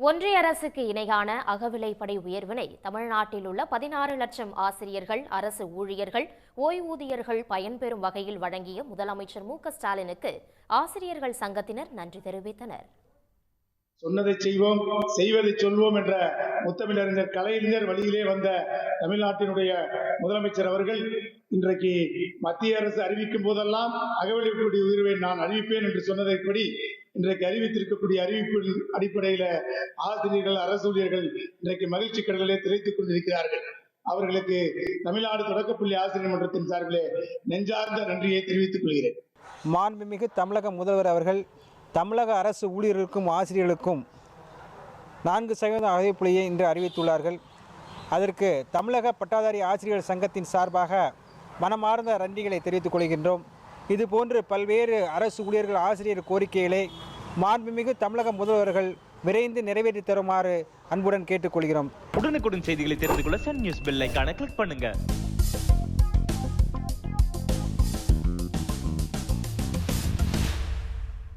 ஒன்றிய அரசுக்கு இணையான அகவிலைப்படை உயர்வினை தமிழ்நாட்டில் உள்ள பதினாறு லட்சம் ஆசிரியர்கள் அரசு ஊழியர்கள் ஓய்வூதியர்கள் பயன்பெறும் வகையில் வழங்கிய முதலமைச்சர் மு ஸ்டாலினுக்கு ஆசிரியர்கள் சங்கத்தினர் நன்றி தெரிவித்தனர். சொன்னதை செய்வோம் செய்வதை சொல்வோம் என்ற முத்தமிழறிஞர் கலைஞர் வழியிலே வந்த தமிழ்நாட்டினுடைய முதலமைச்சர் அவர்கள் இன்றைக்கு மத்திய அரசு அறிவிக்கும் போதெல்லாம் அகவலிப்படி உயர்வை நான் அறிவிப்பேன் என்று சொன்னதைப்படி இன்றைக்கு அறிவித்திருக்கக்கூடிய அறிவிப்பின் அடிப்படையில ஆசிரியர்கள் அரசு ஊழியர்கள் இன்றைக்கு மகிழ்ச்சி கடலிலே திரைத்துக் கொண்டிருக்கிறார்கள். அவர்களுக்கு தமிழ்நாடு தொடக்கப்பள்ளி ஆசிரியர் மன்றத்தின் சார்பிலே நெஞ்சார்ந்த நன்றியை தெரிவித்துக் கொள்கிறேன். மாண்புமிகு தமிழக முதல்வர் அவர்கள் தமிழக அரசு ஊழியர்களுக்கும் ஆசிரியர்களுக்கும் நான்கு சதவீத அறிவிப்புலையை இன்று அறிவித்துள்ளார்கள். அதற்கு தமிழக பட்டாதாரி ஆசிரியர் சங்கத்தின் சார்பாக மனமார்ந்த நன்றிகளை தெரிவித்துக் கொள்கின்றோம். இது போன்று பல்வேறு அரசு ஊழியர்கள் ஆசிரியர் கோரிக்கைகளை மாண்புமிகு தமிழக முதல்வர்கள் விரைந்து நிறைவேற்றி தருமாறு அன்புடன் கேட்டுக்கொள்கிறோம். உடனுக்குடன் செய்திகளை தெரிந்து கொள்ள சன் நியூஸ் பெல்லைக்கான கிளிக் பண்ணுங்கள்